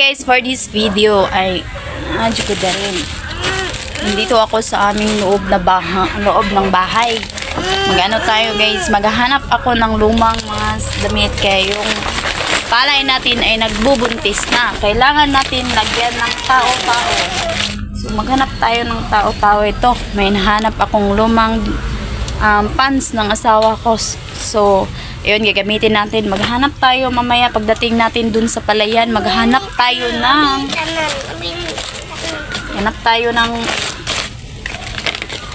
guys, for this video ay adyo ko na. Nandito ako sa aming loob na baha, loob ng bahay. Magano tayo guys, maghahanap ako ng lumang mga damit kaya yung palay natin ay nagbubuntis na. Kailangan natin lagyan ng tao-tao. So maghanap tayo ng tao-tao ito. May nahanap akong lumang um, pants ng asawa ko. So, ayun, gagamitin natin. Maghanap tayo mamaya pagdating natin dun sa palayan. Maghanap tayo ng hanap tayo ng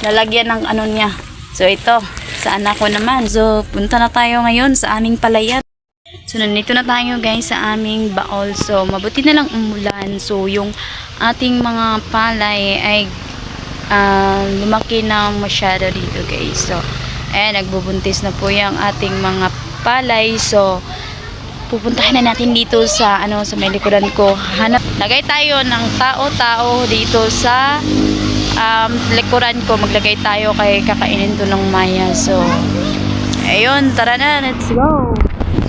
lalagyan ng ano niya. So, ito. Sa anak ko naman. So, punta na tayo ngayon sa aming palayan. So, nandito na tayo guys sa aming baol. So, mabuti na lang umulan. So, yung ating mga palay ay ah, lumaki na masyado dito guys. So, ayan, nagbubuntis na po yung ating mga palay. So, pupuntahan na natin dito sa ano sa may ko. Hanap, lagay tayo ng tao-tao dito sa um, likuran ko. Maglagay tayo kay kakainin to ng Maya. So, ayun, tara na, let's go.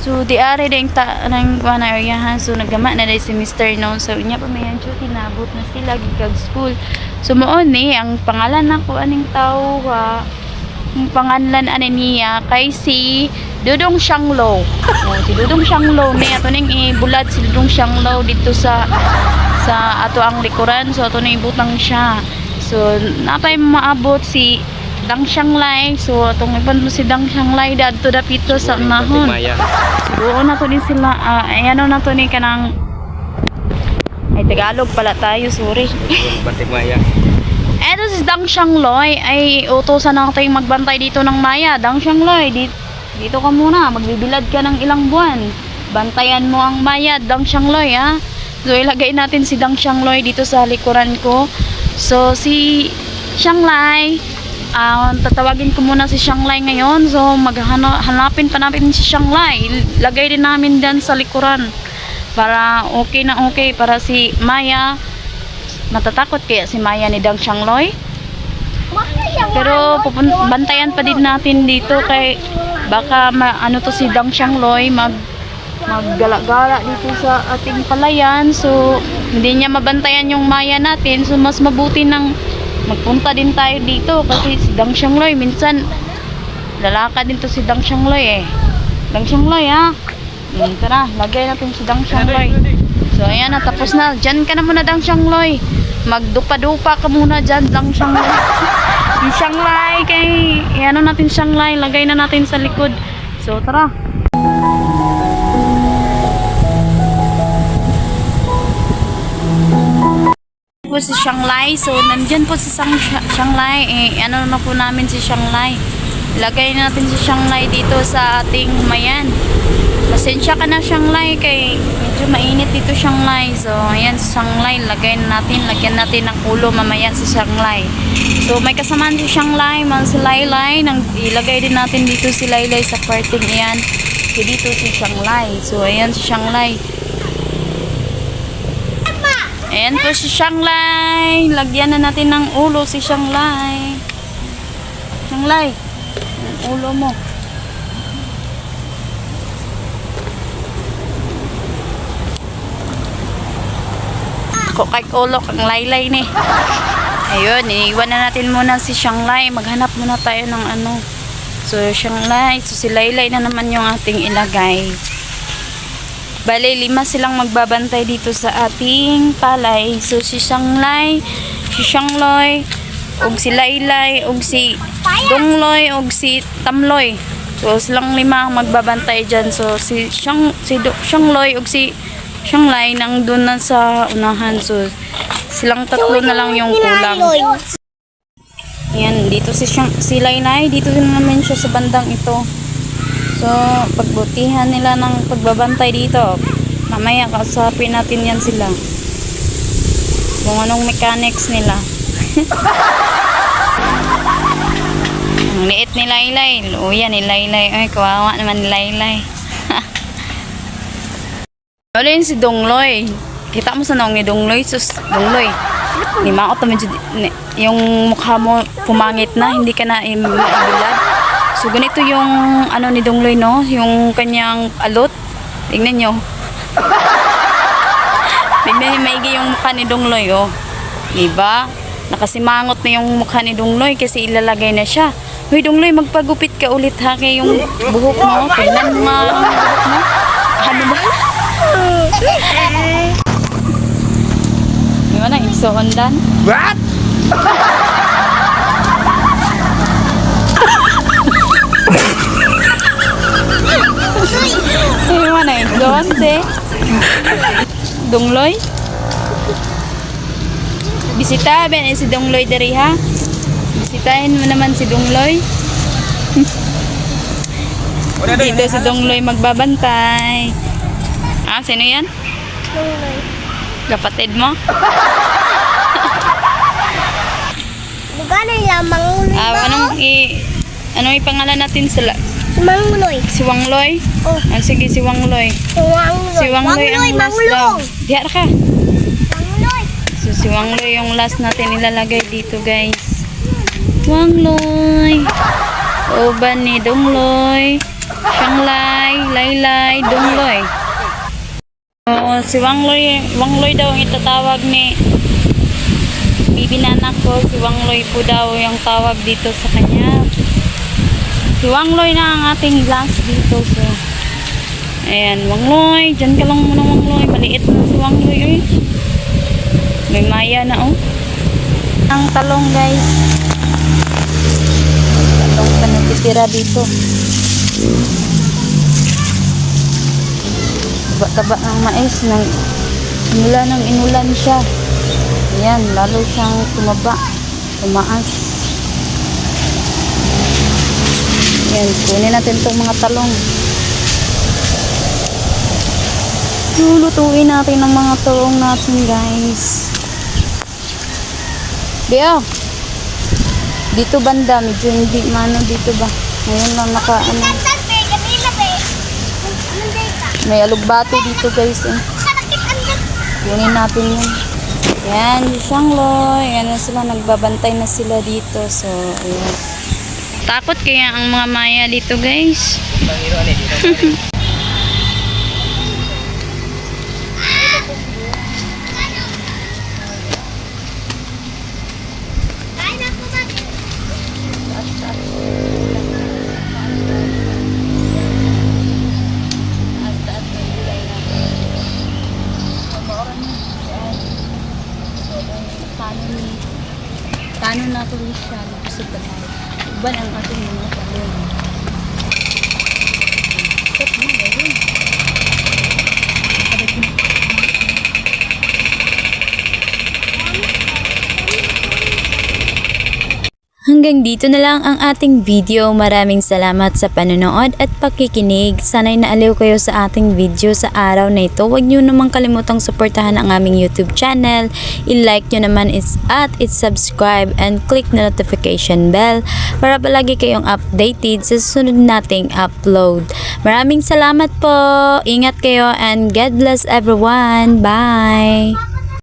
So, di ari ding ta nang kuana area ha. So, nagama na dahil si Mr. No. So, inya pa may duty nabot na sila gikag school. So, moon ni ang pangalan nako aning tao ha. Ang pangalan ani niya kay si Dudong Shanglo. Oh, si Dudong Shanglo ni ato ning ibulad si Dudong Shanglo dito sa sa ato ang likuran. So, ato ning ibutang siya. So, napay maabot si Dang Shanglay. So, atong iban mo si Dang Shanglay dadto dapito sa nahon. Maya. Siguro na to din sila, ah, ay ano na to ni kanang ay Tagalog pala tayo, sorry. Batik Maya. Eto si Dang Shangloy ay utosan na tayong magbantay dito ng Maya. Dang Shangloy, di, dito ka muna, magbibilad ka ng ilang buwan. Bantayan mo ang Maya, Dang Shangloy ha. So ilagay natin si Dang Shangloy dito sa likuran ko. So si Shanglay, ah tatawagin ko muna si Shanglay ngayon. So maghanapin pa natin si Shanglay. Lagay din namin dyan sa likuran para okay na okay para si Maya natatakot kaya si Maya ni Dang Shangloy pero bantayan pa din natin dito kay baka ano to si Dang Shangloy mag maggala-gala dito sa ating palayan so hindi niya mabantayan yung Maya natin so mas mabuti nang magpunta din tayo dito kasi si Dang Shangloy minsan lalakad din to si Dang Shangloy eh Dang Shangloy ha Hmm, tara, lagay natin si Dang Shangloy. So, ayan na, tapos na. Diyan ka na muna, Dang Shangloy. Magdupa-dupa ka muna dyan, Dang Shangloy. Yung Shanglay, kay, ano natin Shanglay, lagay na natin sa likod. So, tara. Po si Shanglay. So, nandyan po si Sang Shanglay. Eh, ano na po namin si Shanglay. Lagay natin si Shanglay dito sa ating mayan. Pasensya ka na Shanglay kay medyo mainit dito Shanglay. So, ayan si Shanglay. Lagay na natin. Lagyan natin ng ulo mamaya si Shanglay. So, may kasamaan si Shanglay. Man si Laylay. Nang, ilagay din natin dito si Laylay sa kwarting iyan. Dito si Shanglay. So, ayan si Shanglay. Ayan po si Shanglay. Lagyan na natin ng ulo si Shanglay. Shanglay, ang ulo mo. Ako kay ulo ang laylay ni. Ayun, iniiwan na natin muna si Shanglay. Maghanap muna tayo ng ano. So, Shanglay. So, si Laylay na naman yung ating ilagay. Bale, lima silang magbabantay dito sa ating palay. So, si Shanglay, si Shangloy, og si Laylay, og si Dongloy, og si Tamloy. So, silang lima magbabantay dyan. So, si, Shang, si Do, Shangloy, og si Shanglay nang doon na sa unahan. So, silang tatlo na lang yung kulang. Yan, dito si, Shang, si Laylay, dito naman siya sa bandang ito. So, pagbutihan nila ng pagbabantay dito. Mamaya, kausapin natin yan sila. Kung anong mechanics nila. Ang liit ni Laylay. Luya ni Laylay. Ay, kawawa naman ni Laylay. Wala yun si Dongloy. Kita mo sa naong ni Dongloy. Sus, Dongloy. Ni ni- yung mukha mo pumangit na. Hindi ka na maibilad. So, ganito yung ano ni Dongloy, no? Yung kanyang alot. Tingnan nyo. Tingnan niyo maigi yung mukha ni Dongloy, oh. Diba? Nakasimangot na yung mukha ni Dongloy kasi ilalagay na siya. Hoy, Dongloy, magpagupit ka ulit ha kay yung buhok mo. Tingnan mo mo. Ano ba? Di ba na, igsoon dan? What? Di ba na, igsoon si? Dongloy? Bisita, ben si Dongloy dari ha? Bisitahin mo naman si Dongloy. Dito si Dongloy magbabantay. Ah, sino yan? Kapatid mo? Bukan nila manguloy Ah, anong i anong ipangalan natin sila? Manguloy. Si Wangloy? Oh. Ah, sige, si Wangloy. Manguloy. Si Wangloy ang last daw. Diyan ka. Manguloy. So, si Wangloy yung last natin ilalagay dito, guys. Wangloy. Uban ni Dongloy. Shanglay, Laylay, Dongloy. Oo, si Wangloy, Wangloy daw ang itatawag ni Bibinanak ko. Si Wangloy po daw yung tawag dito sa kanya. Si Wangloy na ang ating last dito. So, ayan, Wangloy. Diyan ka lang muna, Wangloy. Maliit na si Wangloy, eh. May maya na, oh. Ang talong, guys. Talong pa natitira dito. Taba-taba ng mais. Nang, inula ng inulan siya. Ayan, lalo siyang tumaba. Tumaas. Ayan, kunin natin itong mga talong. Lulutuin natin ang mga talong natin, guys. Bea. Dito banda, medyo hindi mano dito ba. Ngayon lang naka ano. May alugbati dito guys eh. Kunin natin yun. Yan, si Shangloy. Yan na sila, nagbabantay na sila dito. So, ayan. Takot kaya ang mga maya dito guys. Kanon na ito siya. Gusto ka na. Iban ang ating mga talong. Stop mo, Hanggang dito na lang ang ating video. Maraming salamat sa panonood at pakikinig. Sana'y naaliw kayo sa ating video sa araw na ito. Huwag nyo namang kalimutang suportahan ang aming YouTube channel. I-like nyo naman is at i-subscribe and click na notification bell para palagi kayong updated sa susunod nating upload. Maraming salamat po. Ingat kayo and God bless everyone. Bye!